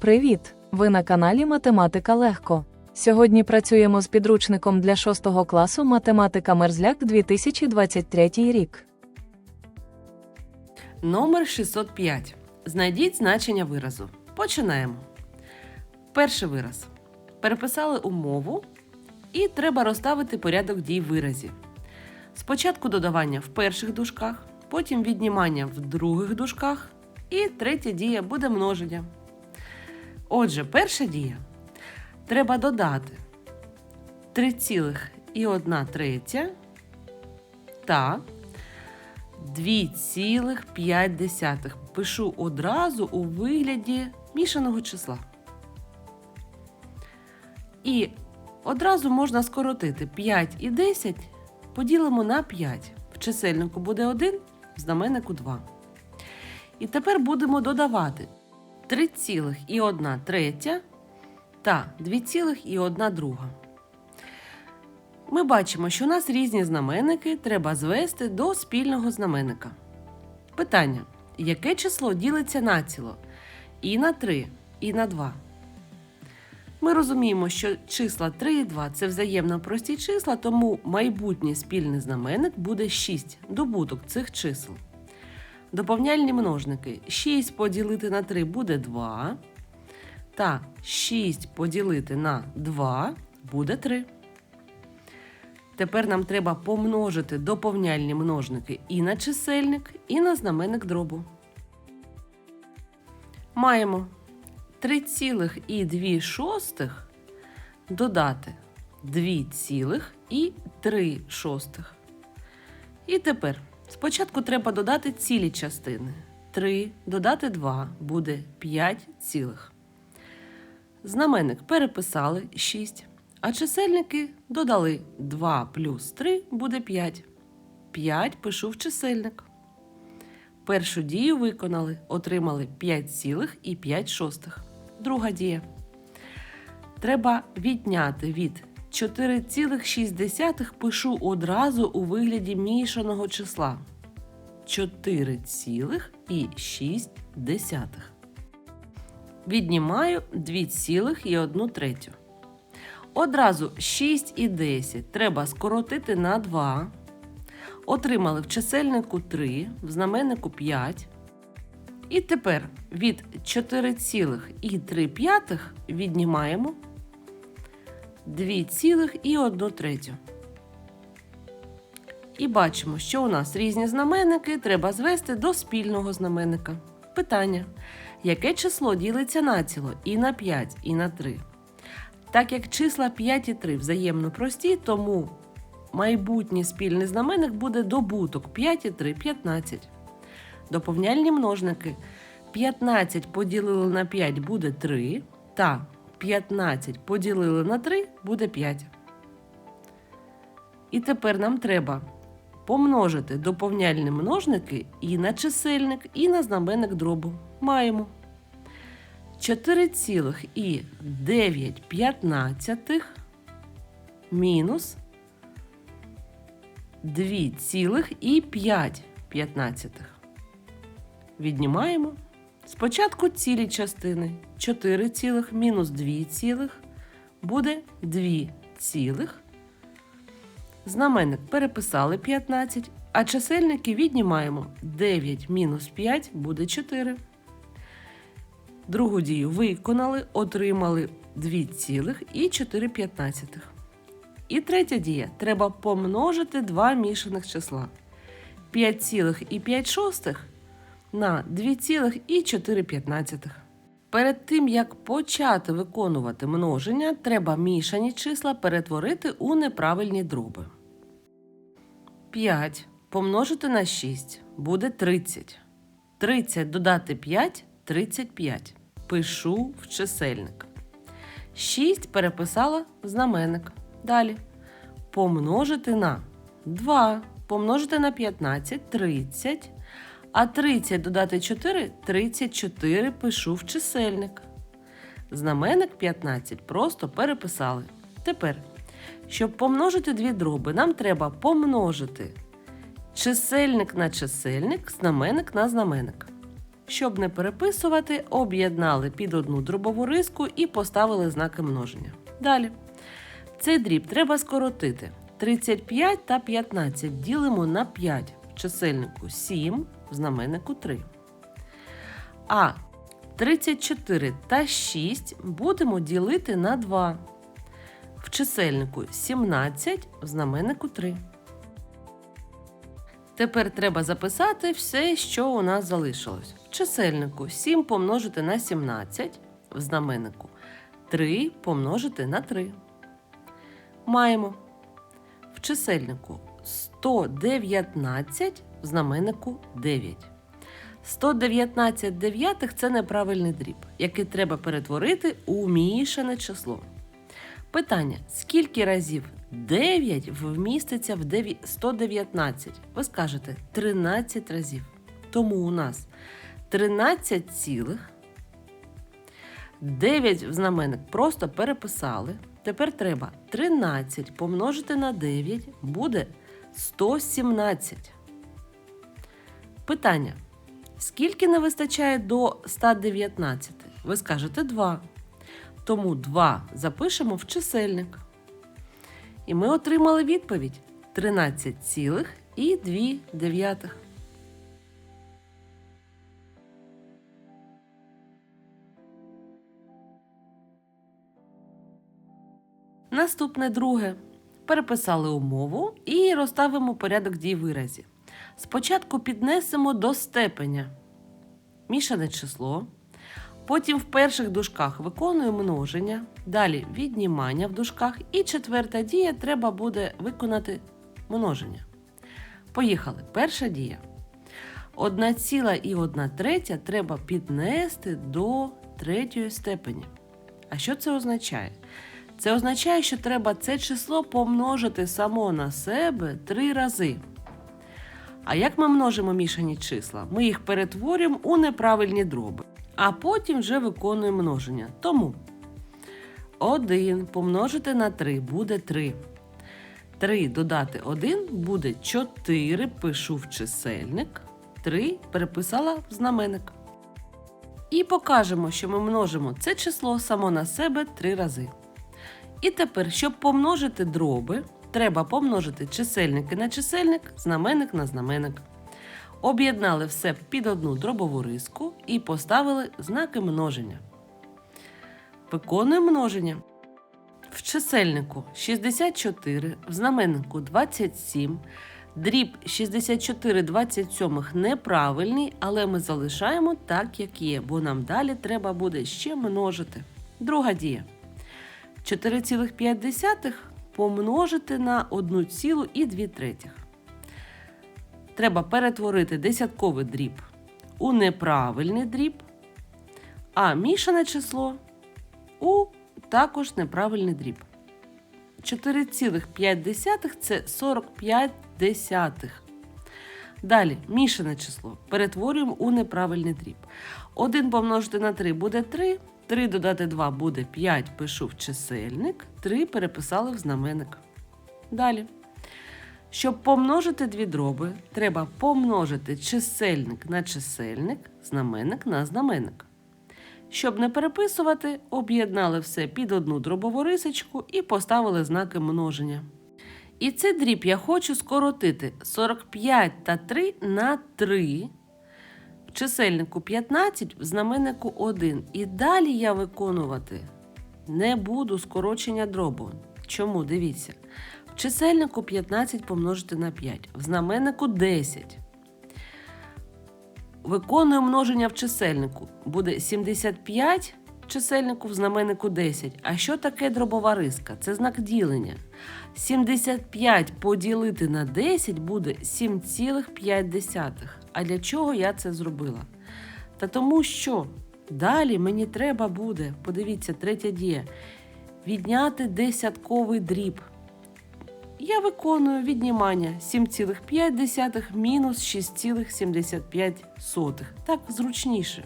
Привіт! Ви на каналі Математика Легко. Сьогодні працюємо з підручником для 6 класу Математика Мерзляк 2023 рік. Номер 605. Знайдіть значення виразу. Починаємо. Перший вираз. Переписали умову і треба розставити порядок дій виразів. Спочатку додавання в перших дужках, потім віднімання в других дужках, і третя дія буде множення. Отже, перша дія. Треба додати 3,1 третя та 2,5. Пишу одразу у вигляді мішаного числа. І одразу можна скоротити 5 і 10 поділимо на 5. В чисельнику буде 1, в знаменнику 2. І тепер будемо додавати 3,1 третя та 2,1 друга. Ми бачимо, що у нас різні знаменники треба звести до спільного знаменника. Питання: яке число ділиться націло? І на 3, і на 2. Ми розуміємо, що числа 3 і 2 це взаємно прості числа, тому майбутній спільний знаменник буде 6 добуток цих чисел. Доповняльні множники 6 поділити на 3 буде 2. Та 6 поділити на 2 буде 3. Тепер нам треба помножити доповняльні множники і на чисельник, і на знаменник дробу. Маємо 3,2 шостих додати 2,3 шостих. І тепер спочатку треба додати цілі частини. 3 додати 2 буде 5 цілих. Знаменник переписали 6, а чисельники додали 2 плюс 3 буде 5. 5 пишу в чисельник. Першу дію виконали, отримали 5,5 шостих. Друга дія. Треба відняти від 4,6 пишу одразу у вигляді мішаного числа. 4,6. Віднімаю 2,1 третю. Одразу 6 і 10 треба скоротити на 2. Отримали в чисельнику 3, в знаменнику 5. І тепер від 4,3 віднімаємо 2,1 третю. І бачимо, що у нас різні знаменники треба звести до спільного знаменника. Питання: яке число ділиться націло і на 5, і на 3? Так як числа 5 і 3 взаємно прості, тому майбутній спільний знаменник буде добуток 5 і 3 15. Доповняльні множники 15 поділили на 5 буде 3, та 15 поділили на 3 буде 5. І тепер нам треба помножити доповняльні множники і на чисельник, і на знаменник дробу. Маємо 4,9 мінус 2,5. Віднімаємо. Спочатку цілі частини. 4 цілих мінус 2 цілих буде 2 цілих. Знаменник переписали 15, а чисельники віднімаємо 9 мінус 5 буде 4. Другу дію виконали, отримали 2 цілих і 4 п'ятнадцятих. І третя дія. Треба помножити два мішаних числа. 5,5 шостих на 2,4. Перед тим, як почати виконувати множення, треба мішані числа перетворити у неправильні дроби. 5 помножити на 6 буде 30. 30 додати 5 35. Пишу в чисельник. 6 переписала в знаменник. Далі. Помножити на 2. Помножити на 15 30. А 30 додати 4 34 пишу в чисельник. Знаменник 15 просто переписали. Тепер, щоб помножити дві дроби, нам треба помножити чисельник на чисельник, знаменник на знаменник. Щоб не переписувати, об'єднали під одну дробову риску і поставили знаки множення. Далі. Цей дріб треба скоротити. 35 та 15 ділимо на 5 в чисельнику 7, в знаменнику 3. А 34 та 6 будемо ділити на 2. В чисельнику 17, в знаменнику 3. Тепер треба записати все, що у нас залишилось. В чисельнику 7 помножити на 17, в знаменнику 3 помножити на 3. Маємо в чисельнику 119, в знаменнику 9. 119 дев'ятих це неправильний дріб, який треба перетворити у мішане число. Питання: скільки разів 9 вміститься в 119? Ви скажете 13 разів. Тому у нас 13 цілих. 9 в знаменник просто переписали. Тепер треба 13 помножити на 9 буде 117. Питання. Скільки не вистачає до 119? Ви скажете 2. Тому 2 запишемо в чисельник. І ми отримали відповідь 13 2 дев'ятих. Наступне друге. Переписали умову і розставимо порядок дій виразів. Спочатку піднесемо до степеня мішане число. Потім в перших дужках виконуємо множення, далі віднімання в дужках. І четверта дія треба буде виконати множення. Поїхали. Перша дія. Одна ціла і одна третя треба піднести до третьої степені. А що це означає? Це означає, що треба це число помножити само на себе три рази. А як ми множимо мішані числа? Ми їх перетворюємо у неправильні дроби, а потім вже виконуємо множення. Тому 1 помножити на 3 буде 3. 3 додати 1 буде 4, пишу в чисельник. 3 переписала в знаменник. І покажемо, що ми множимо це число само на себе 3 рази. І тепер, щоб помножити дроби, треба помножити чисельники на чисельник, знаменник на знаменник. Об'єднали все під одну дробову риску і поставили знаки множення. Виконуємо множення. В чисельнику 64, в знаменнику 27. Дріб 64 27 неправильний, але ми залишаємо так, як є, бо нам далі треба буде ще множити. Друга дія. 4,5 помножити на 1,2. Треба перетворити десятковий дріб у неправильний дріб, а мішане число у також неправильний дріб. 4,5 це 45 десятих. Далі мішане число перетворюємо у неправильний дріб. 1 помножити на 3 буде 3. 3 додати 2 буде 5, пишу в чисельник, 3 переписали в знаменник. Далі. Щоб помножити дві дроби, треба помножити чисельник на чисельник, знаменник на знаменник. Щоб не переписувати, об'єднали все під одну дробову рисочку і поставили знаки множення. І цей дріб я хочу скоротити 45 та 3 на 3 чисельнику 15, в знаменнику 1. І далі я виконувати не буду скорочення дробу. Чому? Дивіться. В чисельнику 15 помножити на 5, в знаменнику 10. Виконую множення в чисельнику. Буде 75 в чисельнику, в знаменнику 10. А що таке дробова риска? Це знак ділення. 75 поділити на 10 буде 7,5. А для чого я це зробила? Та тому що далі мені треба буде, подивіться, третя дія, відняти десятковий дріб. Я виконую віднімання 7,5 мінус 6,75. Так зручніше.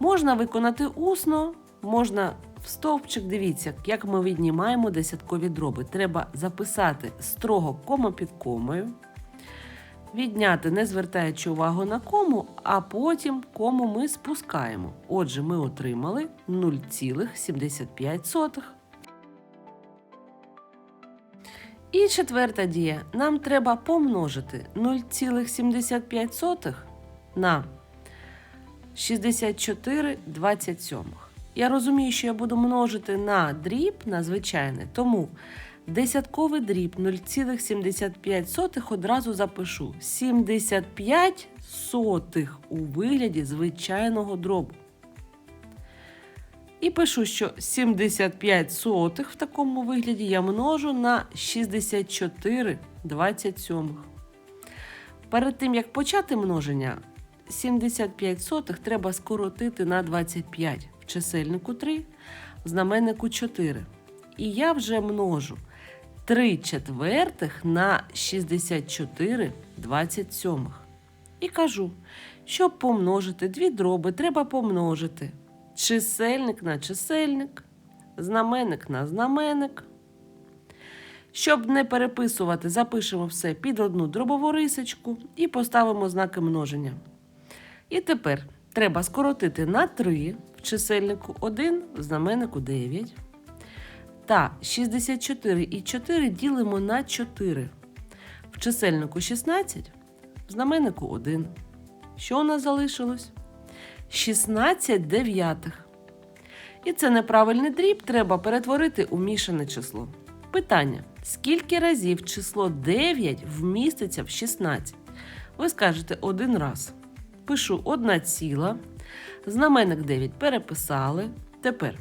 Можна виконати усно, можна в стовпчик. Дивіться, як ми віднімаємо десяткові дроби. Треба записати строго кома під комою. відняти, не звертаючи увагу на кому, а потім кому ми спускаємо. Отже, ми отримали 0,75. І четверта дія. Нам треба помножити 0,75 на 64,27. Я розумію, що я буду множити на дріб, на звичайне, тому десятковий дріб 0,75 одразу запишу 75 сотих у вигляді звичайного дробу. І пишу, що 75 сотих в такому вигляді я множу на 64,27. Перед тим, як почати множення, 75 сотих треба скоротити на 25 в чисельнику 3, в знаменнику 4. І я вже множу 3 четвертих на 64 27. І кажу, щоб помножити дві дроби, треба помножити чисельник на чисельник, знаменник на знаменник. Щоб не переписувати, запишемо все під одну дробову рисочку і поставимо знаки множення. І тепер треба скоротити на 3 в чисельнику 1, в знаменнику 9. Та 64 і 4 ділимо на 4. В чисельнику 16, в знаменнику 1. Що у нас залишилось? 16 дев'ятих. І це неправильний дріб треба перетворити у мішане число. Питання: скільки разів число 9 вміститься в 16? Ви скажете один раз. Пишу 1 ціла. Знаменник 9 переписали. Тепер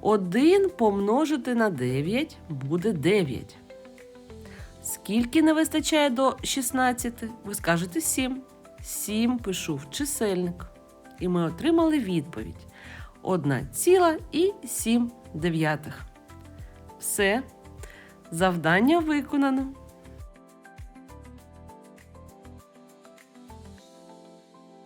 1 помножити на 9 буде 9. Скільки не вистачає до 16? Ви скажете 7. 7 пишу в чисельник. І ми отримали відповідь 1,7 дев'ятих. Все. Завдання виконано.